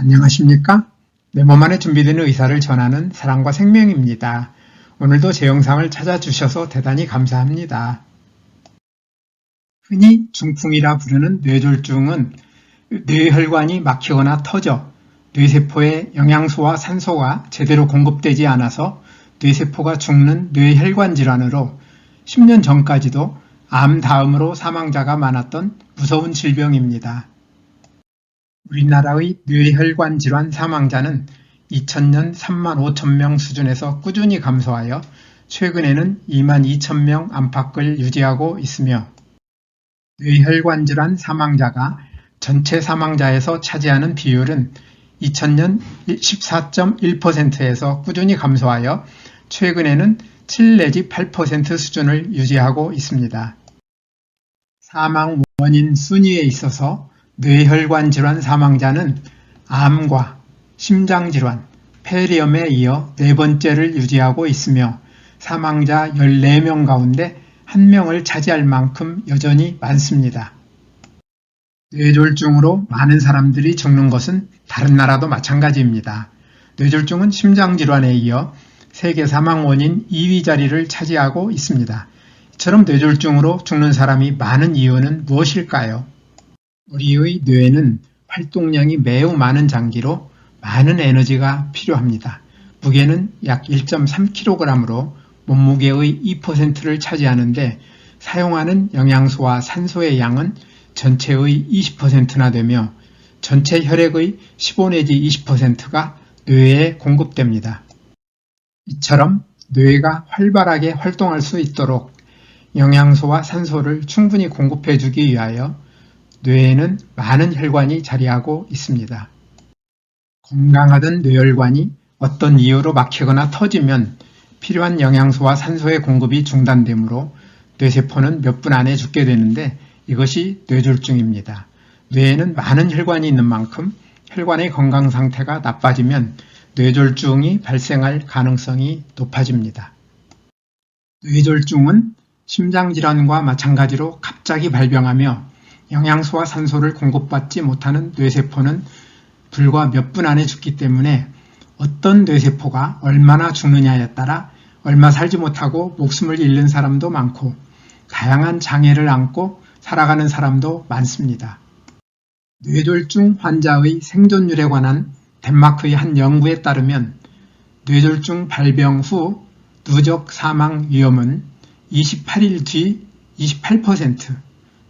안녕하십니까? 내 몸 안에 준비된 의사를 전하는 사랑과 생명입니다. 오늘도 제 영상을 찾아주셔서 대단히 감사합니다. 흔히 중풍이라 부르는 뇌졸중은 뇌혈관이 막히거나 터져 뇌세포에 영양소와 산소가 제대로 공급되지 않아서 뇌세포가 죽는 뇌혈관 질환으로 10년 전까지도 암 다음으로 사망자가 많았던 무서운 질병입니다. 우리나라의 뇌혈관 질환 사망자는 2000년 3만 5천 명 수준에서 꾸준히 감소하여 최근에는 2만 2천 명 안팎을 유지하고 있으며 뇌혈관 질환 사망자가 전체 사망자에서 차지하는 비율은 2000년 14.1%에서 꾸준히 감소하여 최근에는 7 내지 8% 수준을 유지하고 있습니다. 사망 원인 순위에 있어서 뇌혈관 질환 사망자는 암과 심장 질환, 폐렴에 이어 네 번째를 유지하고 있으며 사망자 14명 가운데 1명을 차지할 만큼 여전히 많습니다. 뇌졸중으로 많은 사람들이 죽는 것은 다른 나라도 마찬가지입니다. 뇌졸중은 심장질환에 이어 세계 사망 원인 2위 자리를 차지하고 있습니다. 이처럼 뇌졸중으로 죽는 사람이 많은 이유는 무엇일까요? 우리의 뇌는 활동량이 매우 많은 장기로 많은 에너지가 필요합니다. 무게는 약 1.3kg으로 몸무게의 2%를 차지하는데 사용하는 영양소와 산소의 양은 전체의 20%나 되며 전체 혈액의 15 내지 20%가 뇌에 공급됩니다. 이처럼 뇌가 활발하게 활동할 수 있도록 영양소와 산소를 충분히 공급해 주기 위하여 뇌에는 많은 혈관이 자리하고 있습니다. 건강하던 뇌혈관이 어떤 이유로 막히거나 터지면 필요한 영양소와 산소의 공급이 중단되므로 뇌세포는 몇 분 안에 죽게 되는데 이것이 뇌졸중입니다. 뇌에는 많은 혈관이 있는 만큼 혈관의 건강 상태가 나빠지면 뇌졸중이 발생할 가능성이 높아집니다. 뇌졸중은 심장질환과 마찬가지로 갑자기 발병하며 영양소와 산소를 공급받지 못하는 뇌세포는 불과 몇 분 안에 죽기 때문에 어떤 뇌세포가 얼마나 죽느냐에 따라 얼마 살지 못하고 목숨을 잃는 사람도 많고 다양한 장애를 안고 살아가는 사람도 많습니다. 뇌졸중 환자의 생존율에 관한 덴마크의 한 연구에 따르면 뇌졸중 발병 후 누적 사망 위험은 28일 뒤 28%,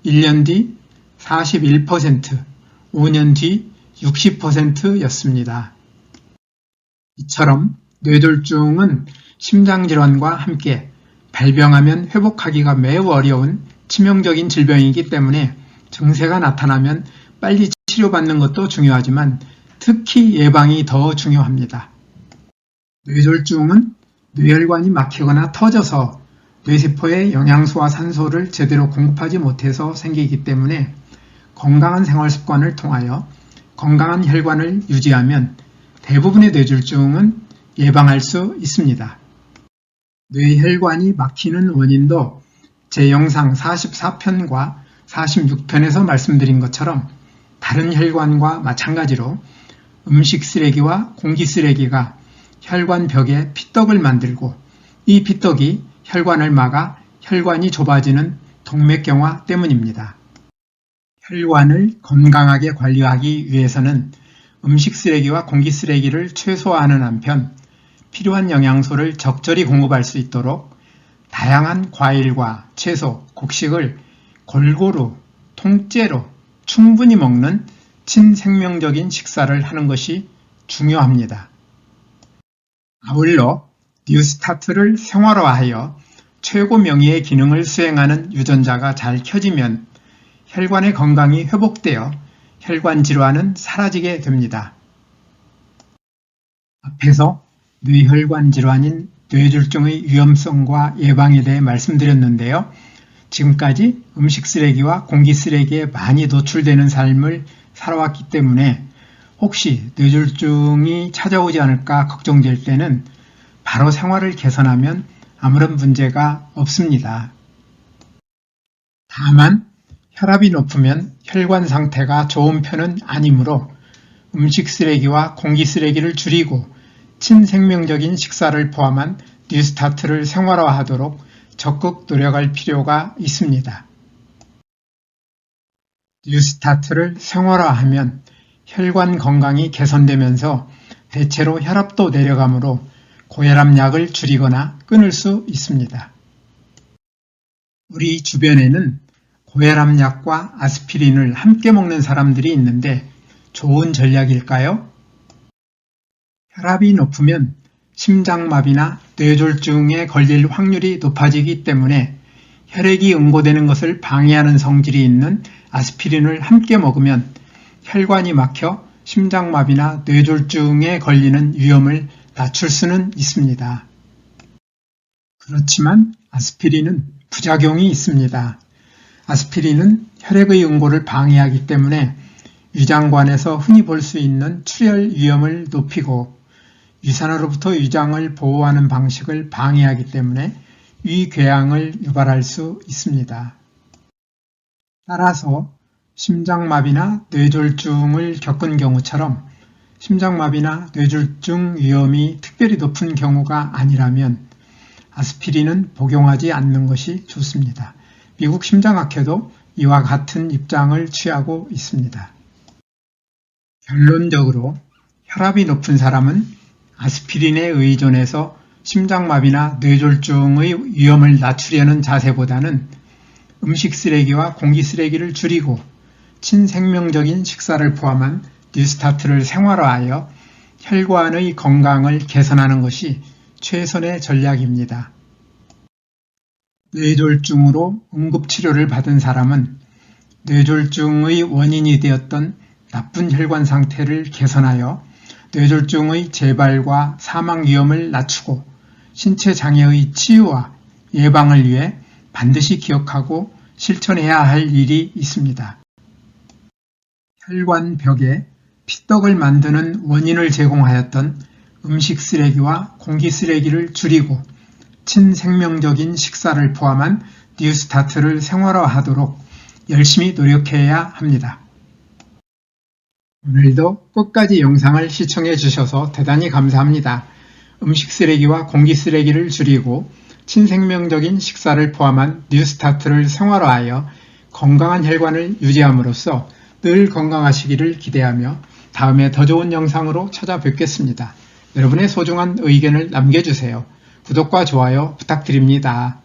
1년 뒤 41%, 5년 뒤 60%였습니다. 이처럼 뇌졸중은 심장질환과 함께 발병하면 회복하기가 매우 어려운 치명적인 질병이기 때문에 증세가 나타나면 빨리 치료받는 것도 중요하지만 특히 예방이 더 중요합니다. 뇌졸중은 뇌혈관이 막히거나 터져서 뇌세포에 영양소와 산소를 제대로 공급하지 못해서 생기기 때문에 건강한 생활 습관을 통하여 건강한 혈관을 유지하면 대부분의 뇌졸중은 예방할 수 있습니다. 뇌혈관이 막히는 원인도 제 영상 44편과 46편에서 말씀드린 것처럼 다른 혈관과 마찬가지로 음식 쓰레기와 공기 쓰레기가 혈관 벽에 피떡을 만들고 이 피떡이 혈관을 막아 혈관이 좁아지는 동맥경화 때문입니다. 혈관을 건강하게 관리하기 위해서는 음식 쓰레기와 공기 쓰레기를 최소화하는 한편 필요한 영양소를 적절히 공급할 수 있도록 다양한 과일과 채소, 곡식을 골고루 통째로 충분히 먹는 친생명적인 식사를 하는 것이 중요합니다. 아울러 뉴스타트를 생활화하여 최고 명의의 기능을 수행하는 유전자가 잘 켜지면 혈관의 건강이 회복되어 혈관 질환은 사라지게 됩니다. 앞에서 뇌혈관 질환인 뇌졸중의 위험성과 예방에 대해 말씀드렸는데요. 지금까지 음식 쓰레기와 공기 쓰레기에 많이 노출되는 삶을 살아왔기 때문에 혹시 뇌졸중이 찾아오지 않을까 걱정될 때는 바로 생활을 개선하면 아무런 문제가 없습니다. 다만 혈압이 높으면 혈관 상태가 좋은 편은 아니므로 음식 쓰레기와 공기 쓰레기를 줄이고 친생명적인 식사를 포함한 뉴스타트를 생활화하도록 적극 노력할 필요가 있습니다. 뉴스타트를 생활화하면 혈관 건강이 개선되면서 대체로 혈압도 내려가므로 고혈압 약을 줄이거나 끊을 수 있습니다. 우리 주변에는 고혈압약과 아스피린을 함께 먹는 사람들이 있는데 좋은 전략일까요? 혈압이 높으면 심장마비나 뇌졸중에 걸릴 확률이 높아지기 때문에 혈액이 응고되는 것을 방해하는 성질이 있는 아스피린을 함께 먹으면 혈관이 막혀 심장마비나 뇌졸중에 걸리는 위험을 낮출 수는 있습니다. 그렇지만 아스피린은 부작용이 있습니다. 아스피린은 혈액의 응고를 방해하기 때문에 위장관에서 흔히 볼 수 있는 출혈 위험을 높이고 위산으로부터 위장을 보호하는 방식을 방해하기 때문에 위궤양을 유발할 수 있습니다. 따라서 심장마비나 뇌졸중을 겪은 경우처럼 심장마비나 뇌졸중 위험이 특별히 높은 경우가 아니라면 아스피린은 복용하지 않는 것이 좋습니다. 미국 심장학회도 이와 같은 입장을 취하고 있습니다. 결론적으로 혈압이 높은 사람은 아스피린에 의존해서 심장마비나 뇌졸중의 위험을 낮추려는 자세보다는 음식 쓰레기와 공기 쓰레기를 줄이고 친생명적인 식사를 포함한 뉴스타트를 생활화하여 혈관의 건강을 개선하는 것이 최선의 전략입니다. 뇌졸중으로 응급치료를 받은 사람은 뇌졸중의 원인이 되었던 나쁜 혈관 상태를 개선하여 뇌졸중의 재발과 사망 위험을 낮추고 신체 장애의 치유와 예방을 위해 반드시 기억하고 실천해야 할 일이 있습니다. 혈관 벽에 피떡을 만드는 원인을 제공하였던 음식 쓰레기와 공기 쓰레기를 줄이고 친생명적인 식사를 포함한 뉴스타트를 생활화하도록 열심히 노력해야 합니다. 오늘도 끝까지 영상을 시청해 주셔서 대단히 감사합니다. 음식 쓰레기와 공기 쓰레기를 줄이고 친생명적인 식사를 포함한 뉴스타트를 생활화하여 건강한 혈관을 유지함으로써 늘 건강하시기를 기대하며 다음에 더 좋은 영상으로 찾아뵙겠습니다. 여러분의 소중한 의견을 남겨주세요. 구독과 좋아요 부탁드립니다.